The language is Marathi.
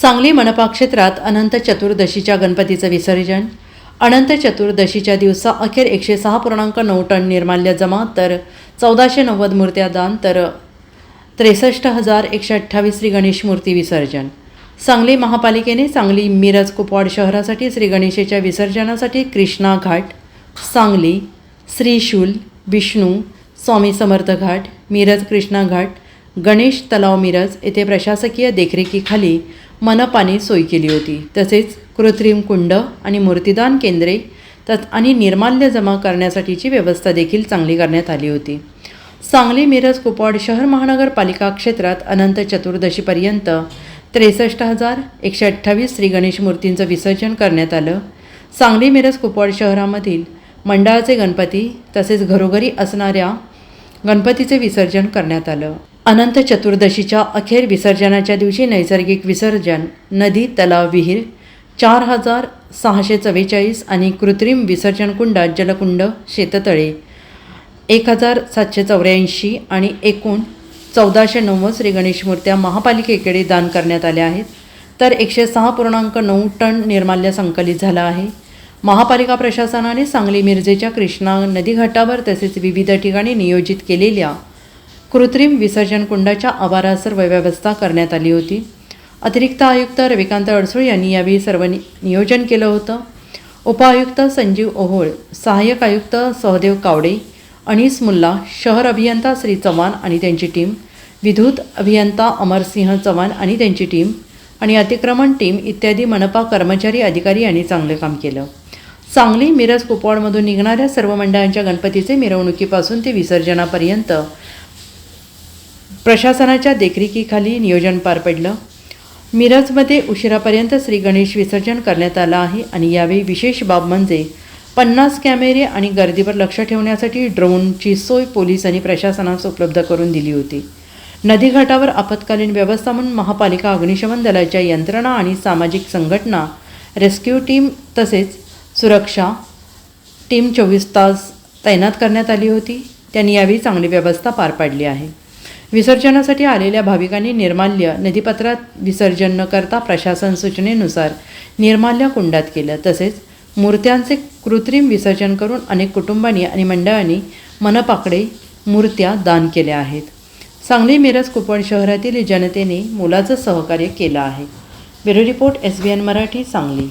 सांगली मनपा क्षेत्रात अनंत चतुर्दशीच्या गणपतीचं विसर्जन. अनंत चतुर्दशीच्या दिवसा अखेर एकशे सहा पूर्णांक नऊ टन निर्माल्य जमा तर चौदाशे नव्वद मूर्त्या दान तर त्रेसष्ट हजार एकशे अठ्ठावीस श्री गणेश मूर्ती विसर्जन. सांगली महापालिकेने सांगली मिरज कुपवाड शहरासाठी श्री गणेशाच्या विसर्जनासाठी कृष्णा घाट सांगली श्रीशूल विष्णू स्वामी समर्थ घाट मिरज कृष्णा घाट गणेश तलाव मिरज येथे प्रशासकीय देखरेखीखाली मनपाने सोय केली होती. तसेच कृत्रिम कुंड आणि मूर्तिदान केंद्रे तत् आणि निर्माल्य जमा करण्यासाठीची व्यवस्था देखील चांगली करण्यात आली होती. सांगली मिरज कुपवाड शहर महानगरपालिका क्षेत्रात अनंत चतुर्दशीपर्यंत त्रेसष्ट हजार एकशे अठ्ठावीस श्री गणेश मूर्तींचं विसर्जन करण्यात आलं. सांगली मिरज कुपवाड शहरामधील मंडळाचे गणपती तसेच घरोघरी असणाऱ्या गणपतीचे विसर्जन करण्यात आलं. अनंत चतुर्दशीच्या अखेर विसर्जनाच्या दिवशी नैसर्गिक विसर्जन नदी तलाव विहीर चार हजार सहाशे चव्वेचाळीस आणि कृत्रिम विसर्जन कुंडात जलकुंड शेततळे एक हजार सातशे चौऱ्याऐंशी आणि एकूण चौदाशे नव्वद श्री गणेश मूर्त्या महापालिकेकडे दान करण्यात आल्या आहेत. तर एकशे सहा पूर्णांक नऊ टन निर्माल्य संकलित झालं आहे. महापालिका प्रशासनाने सांगली मिरजेच्या कृष्णा नदीघाटावर तसेच विविध ठिकाणी नियोजित केलेल्या कृत्रिम विसर्जन कुंडाच्या आवारासर व्यवस्था करण्यात आली होती. अतिरिक्त आयुक्त रविकांत अडसूळ यांनी यावेळी सर्व नियोजन केलं होतं. उपायुक्त संजीव ओहोळ सहाय्यक आयुक्त सहदेव कावडे अनिस मुल्ला शहर अभियंता श्री चव्हाण आणि त्यांची टीम विद्युत अभियंता अमरसिंह चव्हाण आणि त्यांची टीम आणि अतिक्रमण टीम इत्यादी मनपा कर्मचारी अधिकारी यांनी चांगले काम केलं. सांगली मिरज कुपवाडमधून निघणाऱ्या सर्व मंडळांच्या गणपतीचे मिरवणुकीपासून ते विसर्जनापर्यंत प्रशासनाच्या देखरेखीखाली नियोजन पार पडलं. मिरजमध्ये उशिरापर्यंत श्री गणेश विसर्जन करण्यात आलं आहे आणि यावेळी विशेष बाब म्हणजे पन्नास कॅमेरे आणि गर्दीवर लक्ष ठेवण्यासाठी ड्रोनची सोय पोलीस आणि प्रशासनास उपलब्ध करून दिली होती. नदीघाटावर आपत्कालीन व्यवस्था म्हणून महापालिका अग्निशमन दलाच्या यंत्रणा आणि सामाजिक संघटना रेस्क्यू टीम तसेच सुरक्षा टीम चोवीस तास तैनात करण्यात आली होती. त्यांनी यावेळी चांगली व्यवस्था पार पाडली आहे. विसर्जनासाठी आलेल्या भाविकांनी निर्माल्य नदीपात्रात विसर्जन न करता प्रशासन सूचनेनुसार निर्माल्य कुंडात केलं. तसेच मूर्त्यांचे कृत्रिम विसर्जन करून अनेक कुटुंबांनी आणि मंडळांनी मनपाकडे मूर्त्या दान केल्या आहेत. सांगली मिरज कुपवाड शहरातील जनतेने मोलाचं सहकार्य केलं आहे. Bureau report S B N Marathi Sangli.